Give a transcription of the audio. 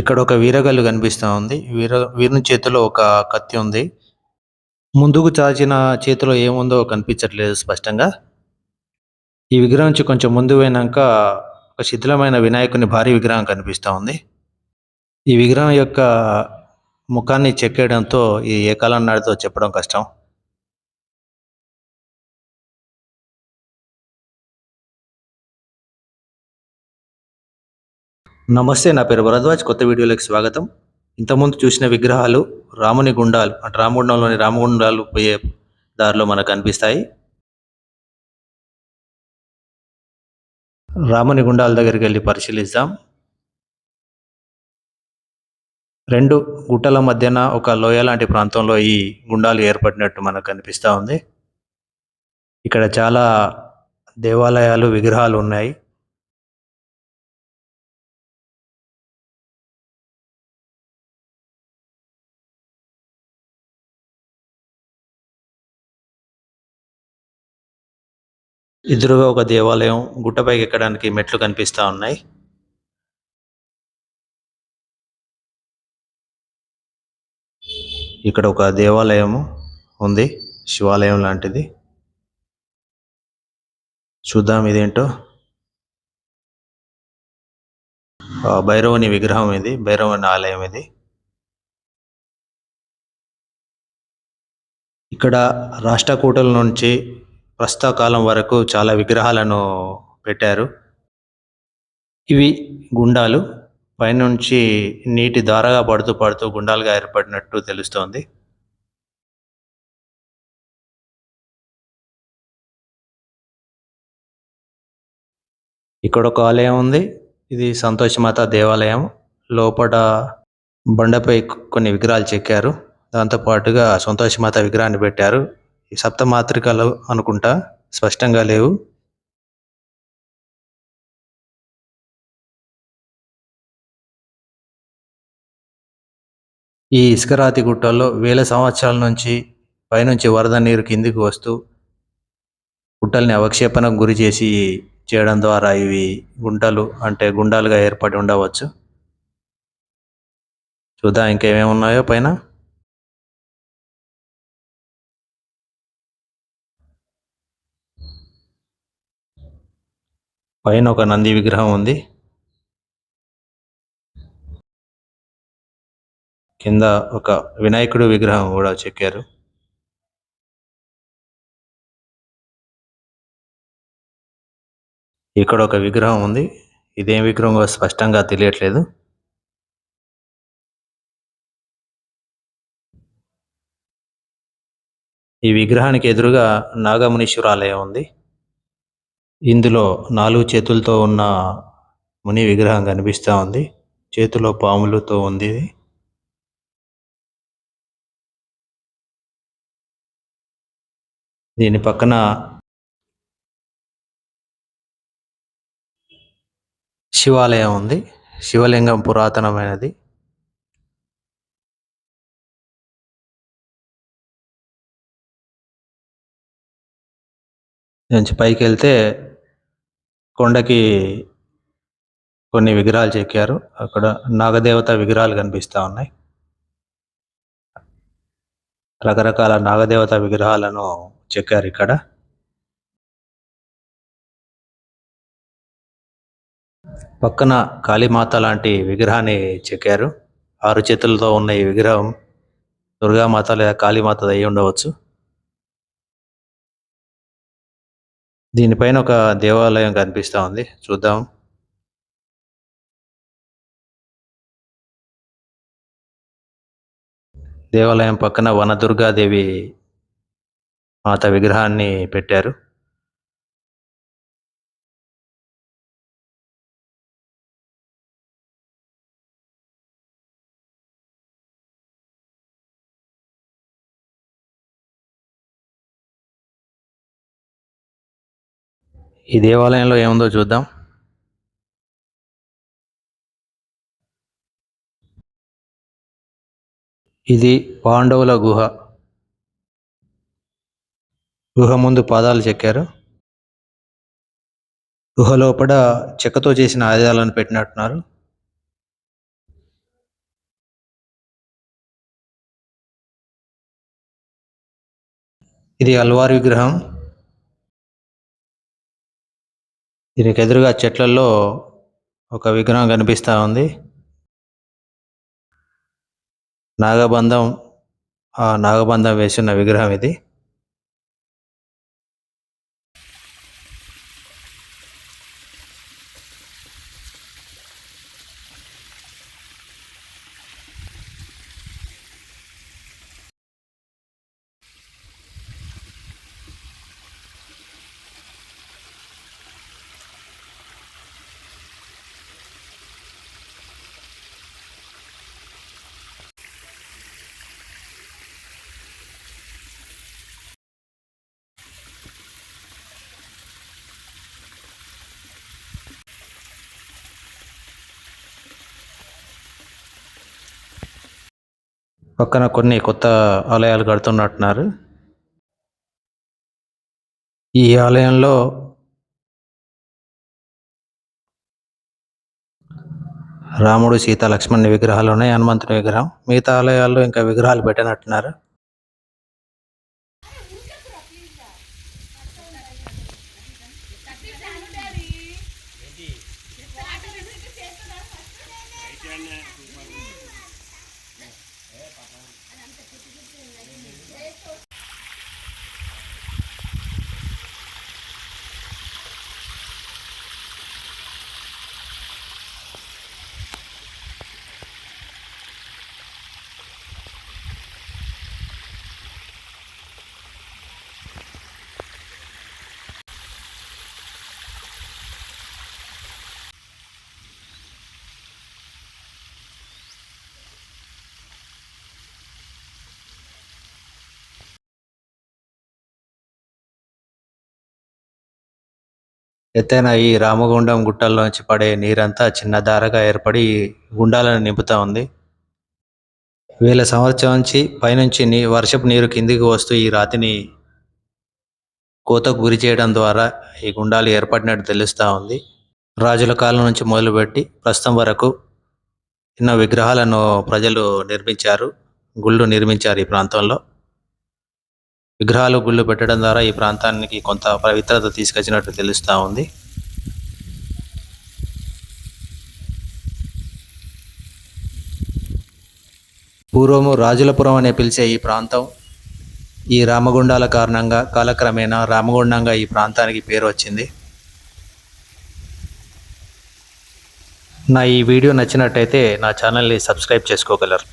ఇక్కడ ఒక వీరగల్లు కనిపిస్తా ఉంది. వీర వీరుని చేతిలో ఒక కత్తి ఉంది. ముందుకు చాచిన చేతిలో ఏముందో కనిపించట్లేదు స్పష్టంగా. ఈ విగ్రహం నుంచి కొంచెం ముందు పోయినాక ఒక శిథిలమైన వినాయకుని భారీ విగ్రహం కనిపిస్తూ ఉంది. ఈ విగ్రహం యొక్క ముఖాన్ని చెక్కేయడంతో ఈ ఏ కాలం నాటిదో చెప్పడం కష్టం. నమస్తే నా పేరు భరద్వాజ్. కొత్త వీడియోలోకి స్వాగతం. ఇంతకుముందు చూసిన విగ్రహాలు రాముని గుండాలు అంటే రామగుండంలోని రామగుండాలు పోయే దారిలో మనకు కనిపిస్తాయి. రాముని గుండాల దగ్గరికి వెళ్ళి పరిశీలిద్దాం. రెండు గుట్టల మధ్యన ఒక లోయ లాంటి ప్రాంతంలో ఈ గుండాలు ఏర్పడినట్టు మనకు కనిపిస్తూ ఉంది. ఇక్కడ చాలా దేవాలయాలు విగ్రహాలు ఉన్నాయి. ఎదురుగా ఒక దేవాలయం గుట్టపైకి ఎక్కడానికి మెట్లు కనిపిస్తా ఉన్నాయి. ఇక్కడ ఒక దేవాలయం ఉంది శివాలయం లాంటిది. చూద్దాం ఇదేంటో. ఆ భైరవుని విగ్రహం ఇది భైరవుని ఆలయం ఇది. ఇక్కడ రాష్ట్రకూటల నుంచి ప్రస్తుత కాలం వరకు చాలా విగ్రహాలను పెట్టారు. ఇవి గుండాలు. పైనుంచి నీటి దారగా పడుతూ పడుతూ గుండాలుగా ఏర్పడినట్టు తెలుస్తోంది. ఇక్కడ ఒక ఆలయం ఉంది. ఇది సంతోషమాత దేవాలయం. లోపల బండపై కొన్ని విగ్రహాలు చెక్కారు. దాంతో పాటుగా సంతోషమాత విగ్రహాన్ని పెట్టారు. ఈ అనుకుంటా స్పష్టంగా లేవు. ఈ ఇసుకరాతి గుట్టల్లో వేల సంవత్సరాల నుంచి పైనుంచి వరద నీరు కిందికి వస్తూ గుట్టల్ని అవక్షేపణకు గురి చేసి చేయడం ద్వారా ఇవి గుంటలు అంటే గుండాలుగా ఏర్పడి ఉండవచ్చు. చూద్దాం ఇంకేమేమి ఉన్నాయో పైన. పైన ఒక నంది విగ్రహం ఉంది. కింద ఒక వినాయకుడు విగ్రహం కూడా చెక్కారు. ఇక్కడ ఒక విగ్రహం ఉంది. ఇదేం విగ్రహం స్పష్టంగా తెలియట్లేదు. ఈ విగ్రహానికి ఎదురుగా నాగమునీశ్వర ఆలయం ఉంది. ఇందులో నాలుగు చేతులతో ఉన్న ముని విగ్రహం కనిపిస్తా ఉంది. చేతిలో పాములతో ఉంది ఇది. దీని పక్కన శివాలయం ఉంది. శివలింగం పురాతనమైనది. నుంచి పైకి వెళ్తే కొండకి కొన్ని విగ్రహాలు చెక్కారు. అక్కడ నాగదేవత విగ్రహాలు కనిపిస్తా ఉన్నాయి. రకరకాల నాగదేవత విగ్రహాలను చెక్కారు ఇక్కడ. పక్కన కాళీమాత లాంటి విగ్రహాన్ని చెక్కారు. ఆరు చేతులతో ఉన్న ఈ విగ్రహం దుర్గామాత లేదా కాళీమాత అయి ఉండవచ్చు. దీనిపైన ఒక దేవాలయం కనిపిస్తా ఉంది. చూద్దాం. దేవాలయం పక్కన వనదుర్గాదేవి మాత విగ్రహాన్ని పెట్టారు. ఈ దేవాలయంలో ఏముందో చూద్దాం. ఇది పాండవుల గుహ. గుహ ముందు పాదాలు చెక్కారు. గుహ లోపల చెక్కతో చేసిన ఆయుధాలను పెట్టినట్టున్నారు. ఇది అల్వార్ విగ్రహం. దీనికి ఎదురుగా చెట్లలో ఒక విగ్రహం కనిపిస్తా ఉంది. నాగబంధం ఆ నాగబంధం వేసిన విగ్రహం ఇది. పక్కన కొన్ని కొత్త ఆలయాలు కడుతున్నట్టున్నారు. ఈ ఆలయంలో రాముడు సీత లక్ష్మణుని విగ్రహాలు ఉన్నాయి. హనుమంతుని విగ్రహం. మిగతా ఆలయాల్లో ఇంకా విగ్రహాలు పెట్టినట్టున్నారు. ఎత్తైన ఈ రామగుండం గుట్టల్లోంచి పడే నీరంతా చిన్న దారగా ఏర్పడి గుండాలను నింపుతా ఉంది. వేల సంవత్సరం నుంచి పైనుంచి నీ వర్షపు నీరు కిందికి వస్తూ ఈ రాతిని కోతకు గురి చేయడం ద్వారా ఈ గుండాలు ఏర్పడినట్టు తెలుస్తూ ఉంది. రాజుల కాలం నుంచి మొదలుపెట్టి ప్రస్తుతం వరకు ఎన్నో విగ్రహాలను ప్రజలు నిర్మించారు గుళ్ళు నిర్మించారు ఈ ప్రాంతంలో. విగ్రహాలు గుళ్ళు పెట్టడం ద్వారా ఈ ప్రాంతానికి కొంత పవిత్రత తీసుకొచ్చినట్టు తెలుస్తూ ఉంది. పూర్వము రాజులపురం అనే పిలిచే ఈ ప్రాంతం ఈ రామగుండాల కారణంగా కాలక్రమేణా రామగుండంగా ఈ ప్రాంతానికి పేరు వచ్చింది. నా ఈ వీడియో నచ్చినట్టయితే నా ఛానల్ని సబ్స్క్రైబ్ చేసుకోగలరు.